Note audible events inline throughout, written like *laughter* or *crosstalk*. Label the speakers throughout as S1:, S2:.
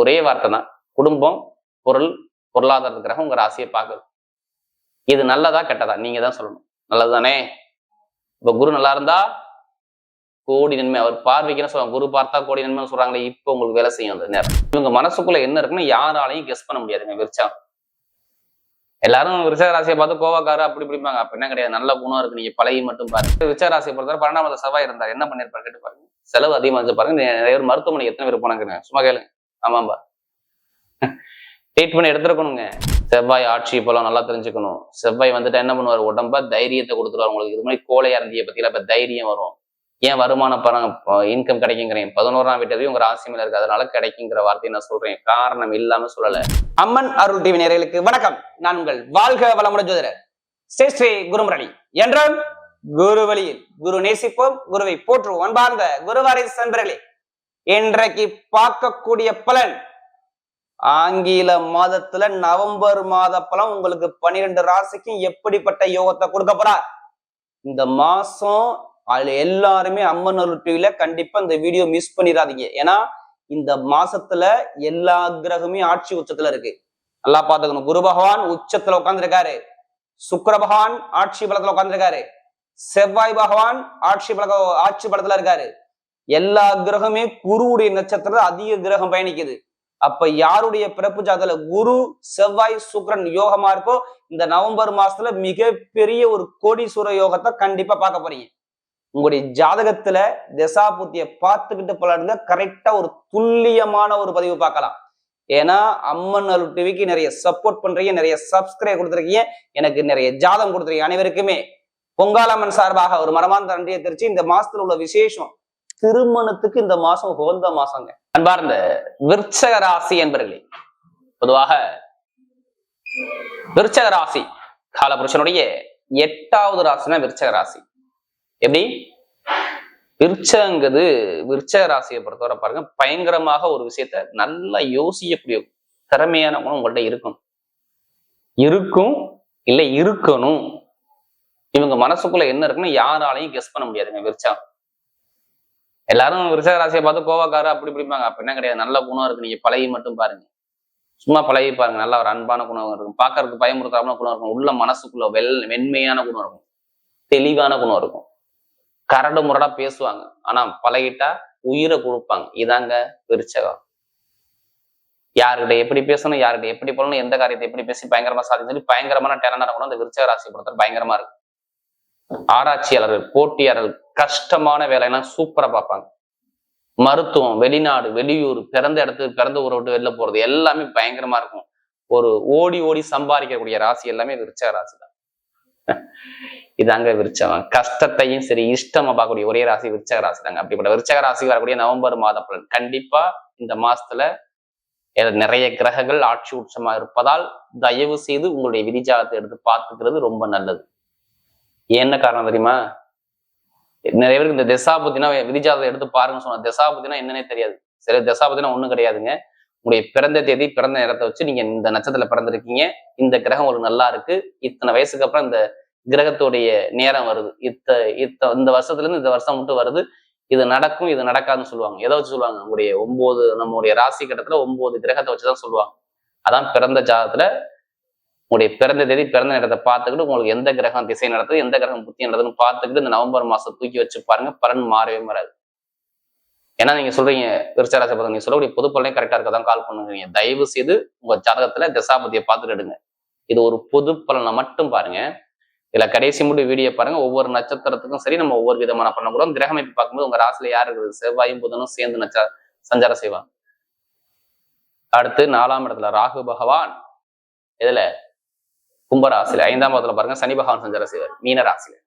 S1: ஒரே வார்த்தை தான். குடும்பம் பொருள் பொருளாதார கிரகம் உங்க ராசியை பார்க்குது. இது நல்லதா கெட்டதா? நீங்க தான் சொல்லணும். நல்லதுதானே? இப்ப குரு நல்லா இருந்தா கோடி நன்மை. அவர் பார்வைக்குன்னு சொல்லுவாங்க. குரு பார்த்தா கோடி நன்மை சொல்றாங்களே இப்போ உங்களுக்கு வேலை செய்யும் அந்த நேரம். இவங்க மனசுக்குள்ள என்ன இருக்குன்னு யாராலையும் கெஸ் பண்ண முடியாதுங்க விருச்சா. எல்லாரும் விருச்சக ராசியை பார்த்து கோவாக்காரு அப்படி இப்படிப்பாங்க அப்ப என்ன கிடையாது. நல்ல குணம் இருக்கு. நீங்க பழகி மட்டும் பாருங்க. விருச்சக ராசியை பொறுத்தவரை பன்னெண்டாவது செவ்வாய் இருந்தார். என்ன பண்ணிருப்பாரு கேட்டு பாருங்க. செலவு அதிகமா இருந்துச்சு பாருங்க. நிறைய பேர் மருத்துவமனை எத்தனை பேர் போனாங்க சும்மா கேளுங்க. ஆமாம்பா. ட்ரீட்மெண்ட் எடுத்துருக்கணுங்க. செவ்வாய் ஆட்சி இப்போலாம் நல்லா தெரிஞ்சுக்கணும். செவ்வாய் வந்துட்டு என்ன பண்ணுவார்? உடம்ப தைரியத்தை கொடுத்துருவார் உங்களுக்கு. இது மாதிரி கோழையா இருந்திய பத்தியில இப்ப தைரியம் வரும். ஏன் வருமான பணம் இன்கம் கிடைக்குங்கிறேன் பதினோராம் வீட்டரையும் உங்க ராசி மேல இருக்கு. அதனால கிடைக்குங்கிற வார்த்தையை நான் சொல்றேன். காரணம் இல்லாம சொல்லல. அம்மன் அருள் டிவி நேயர்களுக்கு வணக்கம். நான் உங்கள் வாழ்க வளமுடன் ஜோதிடர். ஸ்ரீ ஸ்ரீ குருமுரளி. என்றும் குரு வழியில் குரு நேசிப்போம். குருவை போற்றுவோம். அன்பார்ந்த குருவாரி சென்பர்களே இன்றைக்கு பார்க்கக்கூடிய பலன். ஆங்கில மாதத்துல நவம்பர் மாத பலன் உங்களுக்கு பன்னிரெண்டு ராசிக்கும் எப்படிப்பட்ட யோகத்தை கொடுக்க போறார்? இந்த மாசம் அதுல எல்லாருமே அம்மன் டிவில கண்டிப்பா இந்த வீடியோ மிஸ் பண்ணிடாதீங்க. ஏன்னா இந்த மாசத்துல எல்லா கிரகமே ஆட்சி உச்சத்துல இருக்கு. நல்லா பாத்துக்கணும் குரு பகவான் உச்சத்துல உட்கார்ந்துருக்காரு. சுக்கர பகவான் ஆட்சி பலத்துல உட்கார்ந்துருக்காரு. செவ்வாய் பகவான் ஆட்சி பல ஆட்சி பலத்துல இருக்காரு. எல்லா கிரகமே குருவுடைய நட்சத்திரத்துல அதிக கிரகம் பயணிக்குது. அப்ப யாருடைய பிறப்பு ஜாதல குரு செவ்வாய் சுக்கிரன் யோகமா இருக்கோ இந்த நவம்பர் மாசத்துல மிகப்பெரிய ஒரு கோடீஸ்வர யோகத்தை கண்டிப்பா பார்க்க போறீங்க. உங்களுடைய ஜாதகத்துல திசாபுத்திய பார்த்துக்கிட்டு பலருங்க கரெக்டா ஒரு துல்லியமான ஒரு பதிவு பார்க்கலாம். ஏன்னா அம்மன் அருள் டிவிக்கு நிறைய சப்போர்ட் பண்றீங்க நிறைய சப்ஸ்கிரைப் கொடுத்துருக்கீங்க எனக்கு நிறைய ஜாதகம் கொடுத்துருக்கீங்க அனைவருக்குமே. பொங்காலம்மன் சார்பாக ஒரு மரமாந்த நன்றியை தெரிச்சு இந்த மாசத்துல உள்ள விசேஷம் திருமணத்துக்கு இந்த மாசம் உகந்த மாசங்க. அன்பார்ந்த விருச்சக ராசி என்பர்களே பொதுவாக விருச்சக ராசி காலபுருஷனுடைய எட்டாவது ராசினா விருச்சக ராசி. எப்படி? விருச்சங்கிறது விருச்சக ராசியை பொறுத்தவரை பாருங்க பயங்கரமாக ஒரு விஷயத்த நல்லா யோசிக்கக்கூடிய திறமையான குணம் உங்கள்கிட்ட இருக்கும். இருக்கும் இல்லை இருக்கணும். இவங்க மனசுக்குள்ள என்ன இருக்குன்னு யாராலையும் கெஸ் பண்ண முடியாதுங்க விருச்சா எல்லாரும் விருச்சக ராசியை பார்த்து கோவக்காரு அப்படி பிடிப்பாங்க அப்ப என்ன கிடையாது. நல்ல குணம் இருக்கு. நீங்க பழகி மட்டும் பாருங்க. சும்மா பழகி பாருங்க. நல்ல ஒரு அன்பான குணம் இருக்கும். பார்க்கறதுக்கு பயமுறுத்தாம குணம் இருக்கும். உள்ள மனசுக்குள்ள வெல் மென்மையான குணம் இருக்கும். தெளிவான குணம் இருக்கும். கரடு முரடா பேசுவாங்க. ஆனா பழகிட்டா உயிரை கொடுப்பாங்க. இதாங்க விருச்சகம். யாருக்கிட்ட எப்படி பேசணும் யார்கிட்ட எப்படி போகணும் எந்த காரியத்தை எப்படி பேசி பயங்கரமா சாதிச்சு சொல்லி பயங்கரமான டேலண்டா இருக்கணும் அந்த விருச்சக ராசியை பொறுத்தவரை பயங்கரமா இருக்கும் ஆராய்ச்சியாளர்கள் போட்டியாளர்கள் கஷ்டமான வேலையெல்லாம் சூப்பரா பார்ப்பாங்க. மருத்துவம் வெளிநாடு வெளியூர் பிறந்த இடத்துக்கு பிறந்த ஊரை விட்டு வெளில போறது எல்லாமே பயங்கரமா இருக்கும். ஒரு ஓடி ஓடி சம்பாதிக்கக்கூடிய ராசி எல்லாமே விருச்சக ராசி தான். *laughs* இதாங்க விருச்சகம். கஷ்டத்தையும் சரி இஷ்டமா பார்க்கக்கூடிய ஒரே ராசி விருச்சக ராசி தாங்க. அப்படிப்பட்ட விருச்சக ராசி வரக்கூடிய நவம்பர் மாத பலன். கண்டிப்பா இந்த மாசத்துல நிறைய கிரகங்கள் ஆட்சி உச்சமா இருப்பதால் தயவு செய்து உங்களுடைய விதிஜாதத்தை எடுத்து பார்த்துக்கிறது ரொம்ப நல்லது. என்ன காரணம் தெரியுமா? நிறைய பேருக்கு இந்த தசாபுத்தினா விதிஜாதத்தை எடுத்து பாருங்கன்னு சொன்ன தசாபுத்தினா என்னன்னே தெரியாது. சில தசாபுத்தினா ஒண்ணும் கிடையாதுங்க. உங்களுடைய பிறந்த தேதி பிறந்த நேரத்தை வச்சு நீங்க இந்த நட்சத்திரத்துல பிறந்திருக்கீங்க. இந்த கிரகம் ஒரு நல்லா இருக்கு. இத்தனை வயசுக்கு அப்புறம் இந்த கிரகத்துடைய நேரம் வருது. இத்த இத்த இந்த வருஷத்துல இருந்து இந்த வருஷம் மட்டும் வருது. இது நடக்கும் இது நடக்காதுன்னு சொல்லுவாங்க. எதை வச்சு சொல்லுவாங்க? உங்களுடைய ஒன்பது நம்மளுடைய ராசி கட்டத்துல ஒன்பது கிரகத்தை வச்சுதான் சொல்லுவாங்க. அதான் பிறந்த ஜாதத்துல உங்களுடைய பிறந்த தேதி பிறந்த நேரத்தை பார்த்துக்கிட்டு உங்களுக்கு எந்த கிரகம் திசை நடத்துது எந்த கிரகம் புத்தி நடத்துன்னு பார்த்துக்கிட்டு இந்த நவம்பர் மாசம் தூக்கி வச்சு பாருங்க பலன் மாறவே மாறாது. ஏன்னா நீங்க சொல்றீங்க விருச்சராசி பதம் நீங்க சொல்லக்கூடிய பொது பலனே கரெக்டா இருக்கதான் கால் பண்ணுங்க தயவு செய்து உங்க ஜாதகத்துல தசாபதியை பார்த்துட்டு எடுங்க. இது ஒரு பொது பலனை மட்டும் பாருங்க. இதுல கடைசி மட்டும் வீடியோ பாருங்க ஒவ்வொரு நட்சத்திரத்துக்கும் சரி நம்ம ஒவ்வொரு விதமான பண்ண கூட கிரக பார்க்கும்போது உங்க ராசில யார் இருக்குது? செவ்வாயும் புதனும் சேர்ந்து நட்ச சஞ்சாரம் செய்வாங்க. அடுத்து நாலாம் இடத்துல ராகு பகவான். இதுல கும்பராசில ஐந்தாம் இடத்துல பாருங்க சனி பகவான் சஞ்சாரம் செய்வார் மீன ராசியில.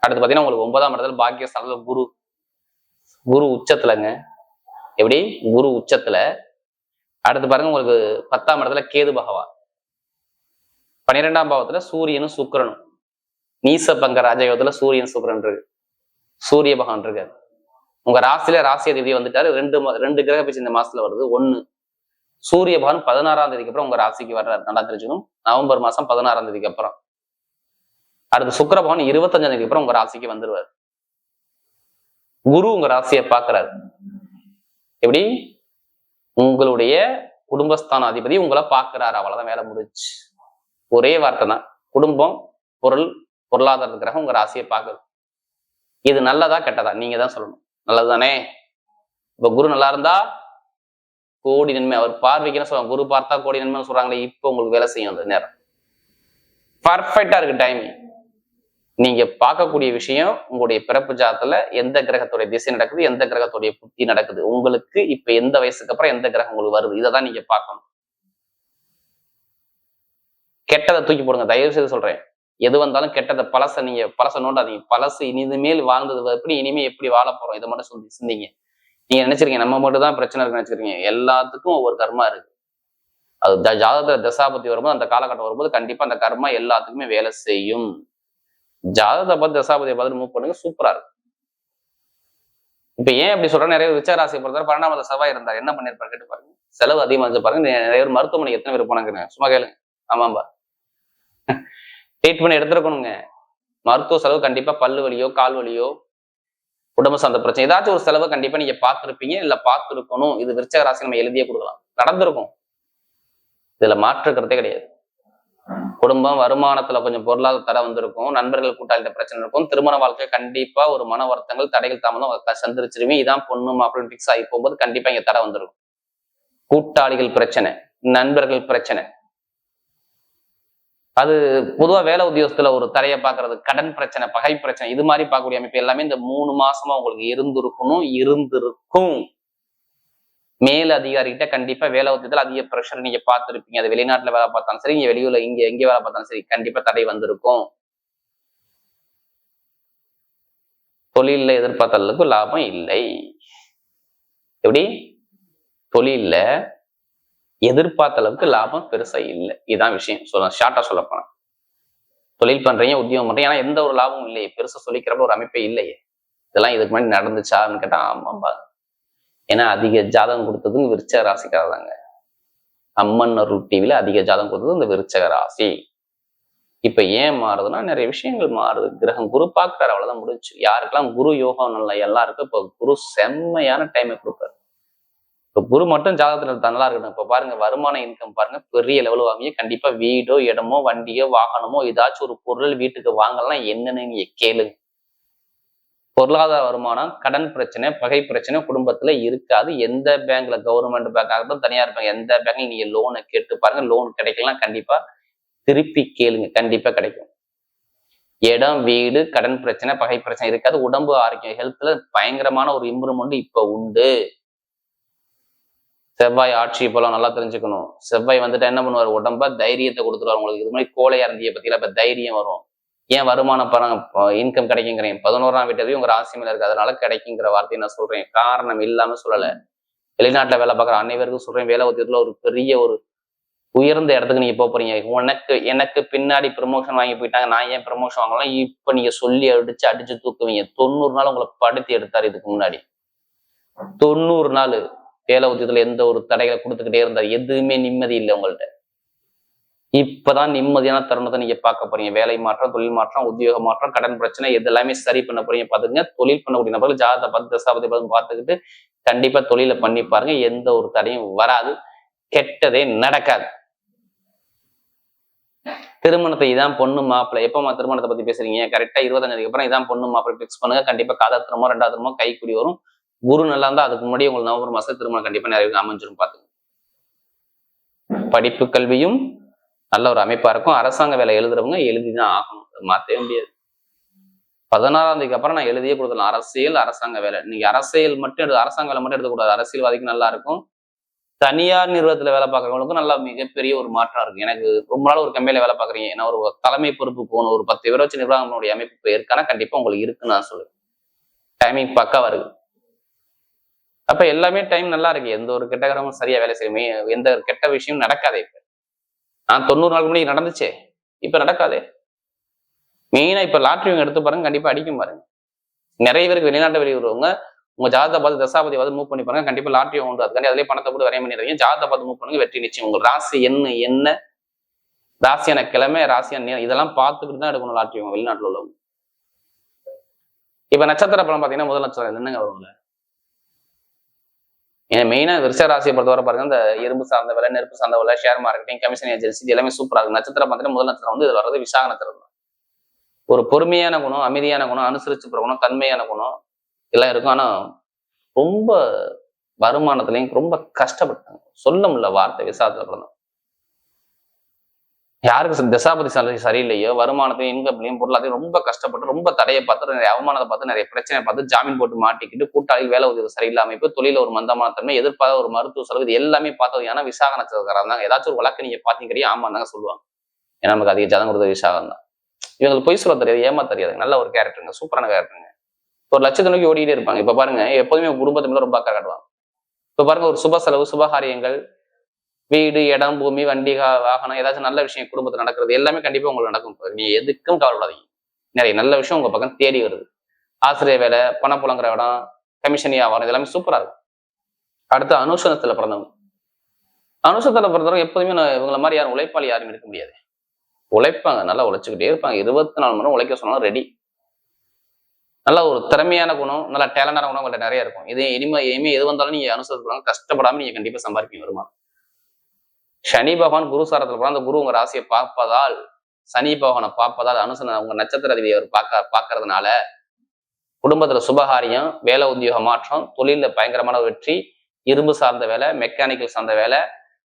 S1: அடுத்து பாத்தீங்கன்னா உங்களுக்கு ஒன்பதாம் இடத்துல பாக்கியஸ்தானத்துல குரு. குரு உச்சத்துலங்க. எப்படி? குரு உச்சத்துல. அடுத்து பாருங்க உங்களுக்கு பத்தாம் இடத்துல கேது பகவான். பன்னிரெண்டாம் பாவத்துல சூரியனும் சுக்கரனும். நீச பங்க ராஜயோகத்துல சூரியன் சுக்கரன் இருக்கு. சூரிய பகவான் இருக்காரு. உங்க ராசியில ராசி அதிபதி வந்துட்டாரு. ரெண்டு மா- ரெண்டு கிரக பிச்சு இந்த மாசத்துல வருது. ஒண்ணு சூரிய பகவான் பதினாறாம் தேதிக்கு அப்புறம் உங்க ராசிக்கு வர்றாரு. நல்லா தெரிஞ்சுக்கணும். நவம்பர் மாசம் பதினாறாம் தேதிக்கு அப்புறம். அடுத்து சுக்கர பகவான் இருபத்தஞ்சாம் தேதிக்கு அப்புறம் உங்க ராசிக்கு வந்துருவாரு. குரு உங்க ராசியை பாக்குறாரு எப்படி? உங்களுடைய குடும்பஸ்தான அதிபதி உங்களை பார்க்கிறார். அவ்வளவுதான் வேலை முடிச்சு ஒரே வார்த்தை தான். குடும்பம் பொருள் பொருளாதார கிரகம் உங்க ராசியை பார்க்குது. இது நல்லதா கெட்டதா? நீங்க தான் சொல்லணும். நல்லதுதானே? இப்ப குரு நல்லா இருந்தா கோடி நன்மை. அவர் பார்வைக்குன்னு சொல்லுவாங்க குரு பார்த்தா கோடி நன்மைன்னு சொல்றாங்களே இப்போ உங்களுக்கு வேலை செய்யும் அந்த நேரம். பர்ஃபெக்டா இருக்கு டைமிங் நீங்க பார்க்கக்கூடிய விஷயம் உங்களுடைய பிறப்பு ஜாதத்துல எந்த கிரகத்துடைய திசை நடக்குது எந்த கிரகத்துடைய புத்தி நடக்குது. உங்களுக்கு இப்ப எந்த வயசுக்கு அப்புறம் எந்த கிரகம் உங்களுக்கு வருது? இதை தான் நீங்க பார்க்கணும். கெட்டதை தூக்கி போடுங்க. தயவு செய்து சொல்றேன். எது வந்தாலும் கெட்டதை பழச நீங்க பழச நோண்டாதீங்க. பழசு இனிமேல் வாழ்ந்தது எப்படி இனிமே எப்படி வாழ போறோம்? இதை மட்டும் சொல்லி சிந்திங்க. நீங்க நினைச்சிருக்கீங்க நம்ம மட்டும் தான் பிரச்சனை இருக்குன்னு நினைச்சிருக்கீங்க. எல்லாத்துக்கும் ஒவ்வொரு கர்மா இருக்கு. அது ஜாதகத்துல தசாபத்தி வரும்போது அந்த காலகட்டம் வரும்போது கண்டிப்பா அந்த கர்மா எல்லாத்துக்குமே வேலை செய்யும். ஜாதகத்தை பார்த்து தசாபதியை பார்த்து மூவ் பண்ணுங்க சூப்பரா இருக்கும். இப்ப ஏன் அப்படி சொல்றேன்? நிறைய விசாராசியை பொறுத்தவரை பன்னெண்டாம் செவ்வாய் இருந்தார். என்ன பண்ணிருப்பாரு கேட்டு பாருங்க. செலவு அதிகமா இருந்து பாருங்க. நிறைய பேர் மருத்துவமனைக்கு எத்தனை பேர் போனாங்க சும்மா கேளுங்க. ஆமாம்பா. *laughs* ட்ரீட்மெண்ட் எடுத்துருக்கணுங்க. மருத்துவ செலவு கண்டிப்பா பல்லு வலியோ கால் வலியோ உடம்பு சார்ந்த பிரச்சனை. ஏதாச்சும் ஒரு செலவு கண்டிப்பா நீங்க பார்த்துருப்பீங்க. இல்ல பார்த்துருக்கணும். இது விருச்சக ராசி நம்ம எழுதியே கொடுக்கலாம். நடந்திருக்கும். இதுல மாற்றுக்கிறதே கிடையாது. குடும்பம் வருமானத்துல கொஞ்சம் பொருளாதார தடை வந்திருக்கும். நண்பர்கள் கூட்டாளிட்ட பிரச்சனை இருக்கும். திருமண வாழ்க்கை கண்டிப்பா ஒரு மன வருத்தங்கள் தடைகள் தாமதம் சந்திரிச்சிருவீங்க இதான் பொண்ணு மாப்பிள்ளை ஃபிக்ஸ் ஆகி போகும்போது கண்டிப்பா இங்க தடை வந்திருக்கும். கூட்டாளிகள் பிரச்சனை நண்பர்கள் பிரச்சனை. அது பொதுவா வேலை உத்தியோகத்துல ஒரு தடையை பாக்குறது கடன் பிரச்சனை பகை பிரச்சனை இது மாதிரி பார்க்கக்கூடிய அமைப்பு எல்லாமே இந்த மூணு மாசமா உங்களுக்கு இருந்திருக்கணும் இருந்திருக்கும். மேல் அதிகாரிகிட்ட கண்டிப்பா வேலை உத்தியத்தில் அதிக ப்ரெஷர் நீங்க பார்த்துருப்பீங்க. அது வெளிநாட்டுல வேலை பார்த்தாலும் சரி இங்க வெளியூர்ல இங்க எங்க வேலை பார்த்தாலும் சரி கண்டிப்பா தடை வந்திருக்கும். தொழில்ல எதிர்பார்த்த அளவுக்கு லாபம் இல்லை. எப்படி? தொழில எதிர்பார்த்த அளவுக்கு லாபம் பெருசா இல்லை. இதுதான் விஷயம். சொல்ல ஷார்ட்டா சொல்ல போனா. தொழில் பண்றீங்க உத்தியோகம் பண்றீங்க ஆனா எந்த ஒரு லாபமும் இல்லையே. பெருசா சொல்லிக்கிறப்ப ஒரு அமைப்பே இல்லையே. இதெல்லாம் இதுக்கு முன்னாடி நடந்துச்சான்னு கேட்டா ஆமாம்பா. ஏன்னா அதிக ஜாதகம் கொடுத்தது விருச்சக ராசிக்காரதாங்க அம்மன் அருள் டிவில அதிக ஜாதகம் கொடுத்தது இந்த விருச்சக ராசி. இப்ப ஏன் மாறுதுன்னா நிறைய விஷயங்கள் மாறுது. கிரகம் குரு பார்க்குறாரு அவ்வளவுதான் முடிஞ்சு யாருக்கெல்லாம் குரு யோகம் நல்லா எல்லாருக்கும் இப்போ குரு செம்மையான டைமை கொடுப்பாரு. இப்போ குரு மட்டும் ஜாதகத்தில் நல்லா இருக்கணும். இப்போ பாருங்க வருமான இன்கம் பாருங்க பெரிய லெவல் வாங்கி கண்டிப்பா வீடோ இடமோ வண்டியோ வாகனமோ ஏதாச்சும் ஒரு பொருள் வீட்டுக்கு வாங்கலாம் என்னன்னு நீங்க கேளுங்க. பொருளாதார வருமானம் கடன் பிரச்சனை பகை பிரச்சனை குடும்பத்துல இருக்காது. எந்த பேங்க்ல கவர்மெண்ட் பேங்க் ஆகட்டும் தனியார் பேங்க் எந்த பேங்க்ல நீங்க லோனை கேட்டு பாருங்க லோன் கிடைக்கலாம் கண்டிப்பா திருப்பி கேளுங்க. கண்டிப்பா கிடைக்கும். இடம் வீடு கடன் பிரச்சனை பகை பிரச்சனை இருக்காது. உடம்பு ஆரோக்கியம் ஹெல்த்ல பயங்கரமான ஒரு இம்ப்ரூவ்மெண்ட் இப்ப உண்டு. செவ்வாய் ஆட்சி போலாம் நல்லா தெரிஞ்சுக்கணும். செவ்வாய் வந்துட்டு என்ன பண்ணுவார்? உடம்ப தைரியத்தை கொடுத்துருவார் உங்களுக்கு. இது மாதிரி கோழையா இருந்திய பத்தியில இப்ப தைரியம் வரும். ஏன் வருமானம் பணம் இன்கம் கிடைக்குங்கிறேன் பதினோராம் வீட்டதையும் உங்க ராசி மேல இருக்கு. அதனால கிடைக்குங்கிற வார்த்தையை நான் சொல்றேன். காரணம் இல்லாம சொல்லல. வெளிநாட்டுல வேலை பார்க்குற அனைவருக்கும் சொல்றேன். வேலை உத்தியத்துல ஒரு பெரிய ஒரு உயர்ந்த இடத்துக்கு நீங்க போக போறீங்க. உனக்கு எனக்கு பின்னாடி ப்ரமோஷன் வாங்கி போயிட்டாங்க. நான் ஏன் ப்ரமோஷன் வாங்கலாம் இப்ப நீங்க சொல்லி அடிச்சு அடிச்சு தூக்குவீங்க. தொண்ணூறு நாள் உங்களை படுத்தி எடுத்தாரு இதுக்கு முன்னாடி. தொண்ணூறு நாள். வேலை உத்தியத்துல எந்த ஒரு தடைகளை கொடுத்துக்கிட்டே இருந்தார். எதுவுமே நிம்மதி இல்லை உங்கள்ட்ட. இப்பதான் நிம்மதியான தருணத்தை நீங்க பார்க்க போறீங்க. வேலை மாற்றம் தொழில் மாற்றம் உத்தியோக மாற்றம் கடன் பிரச்சனை இது எல்லாமே சரி பண்ண போறீங்க. பாத்துங்க தொழில் பண்ணக்கூடிய நபர்கள் ஜாதக பத்து தசாபதி பதம் பார்த்துக்கிட்டு கண்டிப்பா தொழிலை பண்ணி பாருங்க. எந்த ஒரு தடையும் வராது. கெட்டதே நடக்காது. திருமணத்தை இதான் பொண்ணு மாப்பிள்ளை. எப்பமா திருமணத்தை பத்தி பேசுறீங்க? கரெக்டா இருபத்தஞ்சாதுக்கு அப்புறம் இதான் பொண்ணு மாப்பிள்ளை. ஃபிக்ஸ் பண்ணுங்க. கண்டிப்பா காதல் திருமணம் ரெண்டாவது திருமணம் கைக்குடி வரும். குரு நல்லா இருந்தா அதுக்கு முன்னாடி உங்களுக்கு நவம்பர் மாசம் திருமணம் கண்டிப்பா நிறைய அமைஞ்சிரும் பார்த்துங்க படிப்பு கல்வியும் நல்ல ஒரு அமைப்பா இருக்கும். அரசாங்க வேலை எழுதுறவங்க எழுதிதான் ஆகணும். அது மாத்தவே முடியாது. பதினாறாம் தேதிக்கு அப்புறம் நான் எழுதியே கொடுத்தலாம் அரசியல் அரசாங்க வேலை. நீங்க அரசியல் மட்டும் எடுத்து அரசாங்க வேலை மட்டும் எடுக்கக்கூடாது அரசியல்வாதிக்கு நல்லா இருக்கும். தனியார் நிறுவனத்துல வேலை பார்க்கறவங்களுக்கும் நல்லா மிகப்பெரிய ஒரு மாற்றம் இருக்கு. எனக்கு ரொம்ப நாள் ஒரு கம்பெனில வேலை பார்க்குறீங்க. ஏன்னா ஒரு தலைமை பொறுப்பு போகணும். ஒரு பத்து பேரை வச்சு நிர்வாகங்களுடைய அமைப்பு இருக்கானா கண்டிப்பா உங்களுக்கு இருக்குன்னு நான் சொல்லுவேன் டைமிங் பக்காவா இருக்கு. அப்ப எல்லாமே டைம் நல்லா இருக்கு. எந்த ஒரு கெட்ட கிரகமும் சரியா வேலை செய்யுமே எந்த ஒரு கெட்ட விஷயம் நடக்காதே இப்ப. நான் தொண்ணூறு நாளுக்கு முன்னாடி நடந்துச்சே. இப்ப நடக்காதே. மெயினா இப்ப லாட்ரி எடுத்து பாருங்க கண்டிப்பா அடிக்கும் பாருங்க. நிறைய பேருக்கு வெளிநாட்டு வெளியூர்வங்க உங்க ஜாதகத்தை பார்த்து தசாபதி பார்த்து மூவ் பண்ணி பாருங்க. கண்டிப்பா லாட்ரி உண்டு. அதுக்காண்டி அதிலே பணத்தை போட்டு வரைய பண்ணிடுறீங்க ஜாதகத்தை பார்த்து மூவ் பண்ணுங்க வெற்றி நிச்சயம். உங்க ராசி என்ன என்ன? ராசியான கிழமை ராசியான இதெல்லாம் பார்த்துக்கிட்டு தான் எடுக்கணும் லாட்ரி வெளிநாட்டுல உள்ளவங்க. இப்ப நட்சத்திர பலம் பாத்தீங்கன்னா முதல் நட்சத்திரம் என்னங்க வரும்ல? ஏன்னா மெயினாக விருஷராசியை பொறுத்தவரை பாருங்க இந்த இரும்பு சார்ந்த விலை நெருப்பு சார்ந்த விலை ஷேர் மார்க்கெட்டிங் கமிஷன் ஏஜென்சி இது எல்லாமே சூப்பராக இருக்கும் நட்சத்திரம் பார்த்தீங்கன்னா முதல் நட்சத்திரம் வந்து இது வர்றது விசாக நட்சத்திரம் தான். ஒரு பொறுமையான குணம் அமைதியான குணம் அனுசரிச்சு போற குணம் தன்மையான குணம் எல்லாம் இருக்கும். ஆனால் ரொம்ப வருமானத்துலையும் ரொம்ப கஷ்டப்பட்டாங்க. சொல்ல முடியல வார்த்தை விசாரத்தில் பிறந்தோம் யாருக்கு தசாபதி சரி சரியில்லையோ வருமானத்தையும் இன்கம்லையும் பொருளாதையும் ரொம்ப கஷ்டப்பட்டு ரொம்ப தடையை பார்த்து நிறைய அவமானத்தை பார்த்து நிறைய பிரச்சனை பார்த்து ஜாமீன் போட்டு மாட்டிக்கிட்டு கூட்டாளி வேலை உதவி சரியில்லாம அமைப்பு தொழில ஒரு மந்தமான தன்மை எதிர்பார்த்த ஒரு மருத்துவ செலவு இது எல்லாமே பார்த்தது ஏன்னா விசாக நட்சத்திரக்காரன் ஏதாச்சும் ஒரு வழக்கு நீங்க பாத்தீங்க ஆமா தாங்க சொல்லுவாங்க. ஏன்னா நமக்கு அதிக ஜதம் கொடுத்த விசாகம் தான். இவங்களுக்கு பொய் சொல்ல தெரியாது ஏமா தெரியாது. நல்ல ஒரு கேரக்டருங்க சூப்பரான கேரக்டருங்க ஒரு லட்சத்தை நோக்கி ஓடிக்கிட்டே இருப்பாங்க. இப்ப பாருங்க எப்போதுமே குடும்பத்தை மேல ரொம்ப அக்கறை காட்டுவாங்க. இப்ப பாருங்க ஒரு சுப செலவு சுபகாரியங்கள் வீடு இடம் பூமி வண்டி வாகனம் ஏதாச்சும் நல்ல விஷயம் குடும்பத்தில் நடக்கிறது எல்லாமே கண்டிப்பா உங்களுக்கு நடக்கும். நீ எதுக்கும் கவலைப்படாதீங்க. நிறைய நல்ல விஷயம் உங்க பக்கம் தேடி வருது. ஆசிரியர் வேலை பணம் புலங்குற இடம் கமிஷன் வியாபாரம் இது எல்லாமே சூப்பரா இருக்கும். அடுத்து அனுஷனத்துல பிறந்தவங்க. அனுஷத்துல பிறந்தவங்க எப்போதுமே இவங்கள மாதிரி யாரும் உழைப்பாளி யாரும் இருக்க முடியாது. உழைப்பாங்க நல்லா உழைச்சுக்கிட்டே இருப்பாங்க. இருபத்தி நாலு மணி உழைக்க சொன்னாலும் ரெடி நல்ல ஒரு திறமையான குணம் நல்ல டேலண்டான குணம் உங்கள்கிட்ட நிறைய இருக்கும். இது இனிமே இனிமே எது வந்தாலும் நீங்க அனுசரிச்சு கஷ்டப்படாம நீங்க கண்டிப்பா சம்பாதிப்பீங்க வருமானம். சனி பகவான் குரு போனால் அந்த குரு உங்க ராசியை பார்ப்பதால் சனி பகவானை பார்ப்பதால் அனுசன உங்க நட்சத்திர அதிபதியை அவர் பார்க்க பார்க்கறதுனால குடும்பத்துல சுபகாரியம் வேலை உத்தியோக மாற்றம் தொழில பயங்கரமான வெற்றி இரும்பு சார்ந்த வேலை மெக்கானிக்கல் சார்ந்த வேலை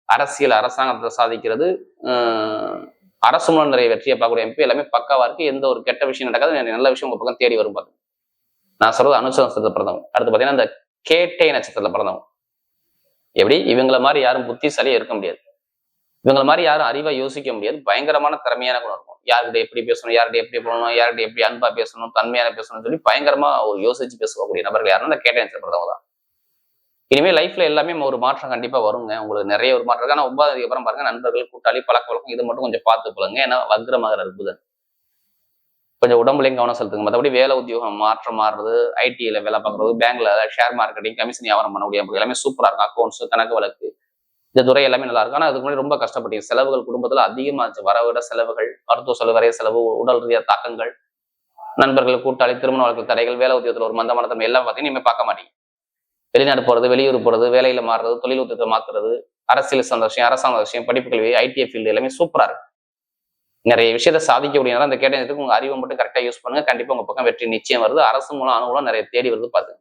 S1: அரசியல் அரசாங்கத்தை சாதிக்கிறது அரசு மூலம் நிறைய வெற்றியை பார்க்கக்கூடிய எம்பி எல்லாமே பக்காவா இருக்கு. எந்த ஒரு கெட்ட விஷயம் நடக்காது. நல்ல விஷயம் உங்க பக்கம் தேடி வரும் பாருங்க நான் சொல்றது அனுச நட்சத்திரத்தில் பிறந்தவங்க. அடுத்து பார்த்தீங்கன்னா அந்த கேட்டை நட்சத்திரத்தில் பிறந்தவங்க. எப்படி? இவங்கள மாதிரி யாரும் புத்திசாலியா இருக்க முடியாது. இவங்களை மாதிரி யாரும் அறிவா யோசிக்க முடியாது. பயங்கரமான திறமையான குணம் இருக்கும். யார்கிட்ட எப்படி பேசணும் யார்கிட்ட எப்படி போகணும் யார்கிட்ட எப்படி அன்பா பேசணும் தன்மையான பேசணும்னு சொல்லி பயங்கரமா ஒரு யோசிச்சு பேசக்கூடிய நபர்கள் யாருன்னா நான் கேட்டேன் நட்சத்திரத்தவங்க தான் இனிமே லைஃப்ல எல்லாமே ஒரு மாற்றம் கண்டிப்பா வருங்க. உங்களுக்கு நிறைய ஒரு மாற்றம் இருக்கு. ஆனா ஒன்பதாவதுக்கு அப்புறம் பாருங்க நண்பர்கள் கூட்டாளி பழக்க வழக்கம் இது மட்டும் கொஞ்சம் பார்த்து போலுங்க ஏன்னா வக்ரமாக அற்புதன் கொஞ்சம் உடம்புலையும் கவனம் செலுத்துங்க. மற்றபடி வேலை உத்தியோகம் மாற்றம் மாறுறது ஐடில வேலை பார்க்குறது பேங்க்ல ஷேர் மார்க்கெட்டிங் கமிஷன் வியாபாரம் பண்ண முடியாது எல்லாமே சூப்பரா இருக்கும். அக்கௌண்ட்ஸ் கணக்கு வழக்கு இந்த துறை எல்லாமே நல்லா இருக்கும் ஆனால் அதுக்கு முன்னாடி ரொம்ப கஷ்டப்பட்டீங்க. செலவுகள் குடும்பத்துல அதிகமாச்சு வரவிட செலவுகள் மருத்துவ செலவு வரைய செலவு உடல் ரீதியாக தாக்கங்கள் நண்பர்கள் கூட்டாளி திருமண வாழ்க்கை தடைகள் வேலை உத்தியோகத்தில் ஒரு மந்தமான தன்மை எல்லாம் பார்த்தீங்கன்னா இனிமே பார்க்க மாட்டீங்க. வெளிநாடு போறது வெளியூர் போறது வேலையில் மாறுறது தொழில் உத்தியத்தை மாத்துறது அரசியல் சார்ந்த விஷயம் அரசாங்க விஷயம் படிப்பு கல்வி ஐடிஐ ஃபீல்டு எல்லாமே சூப்பராக இருக்கு. நிறைய விஷயத்தை சாதிக்கக்கூடியனால அந்த கேட்டதுக்கு உங்கள் அறிவை மட்டும் கரெக்டா யூஸ் பண்ணுங்க. கண்டிப்பா உங்க பக்கம் வெற்றி நிச்சயம் வருது. அரசு மூலம் அனுகூலம் நிறைய தேடி வருது பாத்துங்க